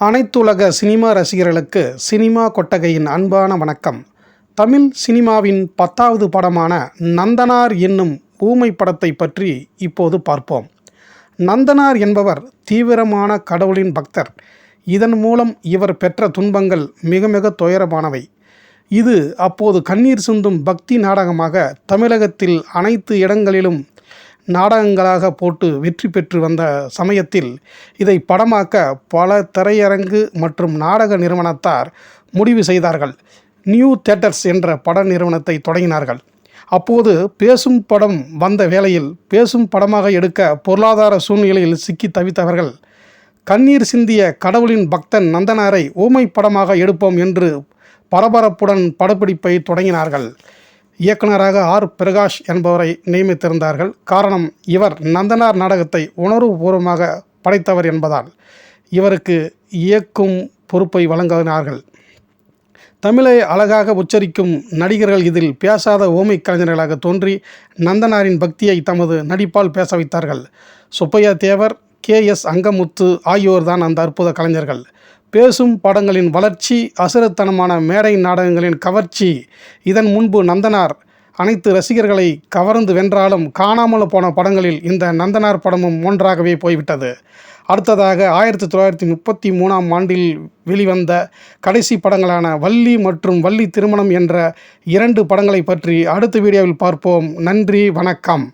அனைத்துலக சினிமா ரசிகர்களுக்கு சினிமா கொட்டகையின் அன்பான வணக்கம். தமிழ் சினிமாவின் பத்தாவது படமான நந்தனார் என்னும் ஊமை படத்தை பற்றி இப்போது பார்ப்போம். நந்தனார் என்பவர் தீவிரமான கடவுளின் பக்தர். இதன் மூலம் இவர் பெற்ற துன்பங்கள் மிக மிக துயரமானவை. இது அப்போது கண்ணீர் சிந்தும் பக்தி நாடகமாக தமிழகத்தில் அனைத்து இடங்களிலும் நாடகங்களாக போட்டு வெற்றி பெற்று வந்த சமயத்தில் இதை படமாக்க பல திரையரங்கு மற்றும் நாடக நிறுவனத்தார் முடிவு செய்தார்கள். நியூ தேட்டர்ஸ் என்ற பட நிறுவனத்தை தொடங்கினார்கள். அப்போது பேசும் படம் வந்த வேளையில் பேசும் படமாக எடுக்க பொருளாதார சூழ்நிலையில் சிக்கி தவித்தவர்கள் கண்ணீர் சிந்திய கடவுளின் பக்தன் நந்தனாரை ஊமை படமாக எடுப்போம் என்று பரபரப்புடன் படப்பிடிப்பை தொடங்கினார்கள். இயக்குனராக ஆர். பிரகாஷ் என்பவரை நியமித்திருந்தார்கள். காரணம் இவர் நந்தனார் நாடகத்தை உணர்வுபூர்வமாக படைத்தவர் என்பதால் இவருக்கு இயக்கும் பொறுப்பை வழங்கினார்கள். தமிழை அழகாக உச்சரிக்கும் நடிகர்கள் இதில் பேசாத ஓமை கலைஞர்களாக தோன்றி நந்தனாரின் பக்தியை தமது நடிப்பால் பேச வைத்தார்கள். சுப்பையா தேவர் கே. எஸ். அங்கமுத்து ஆகியோர்தான் அந்த அற்புத கலைஞர்கள். பேசும் படங்களின் வளர்ச்சி அசுரத்தனமான மேடை நாடகங்களின் கவர்ச்சி. இதன் முன்பு நந்தனார். அனைத்து ரசிகர்களை கவர்ந்து வென்றாலும் காணாமல் போன படங்களில் இந்த நந்தனார் படமும் ஒன்றாகவே போய்விட்டது. அடுத்ததாக ஆயிரத்தி தொள்ளாயிரத்தி முப்பத்தி மூணாம் ஆண்டில் வெளிவந்த கடைசி படங்களான வள்ளி மற்றும் வள்ளி திருமணம் என்ற இரண்டு படங்களை பற்றி அடுத்த வீடியோவில் பார்ப்போம். நன்றி வணக்கம்.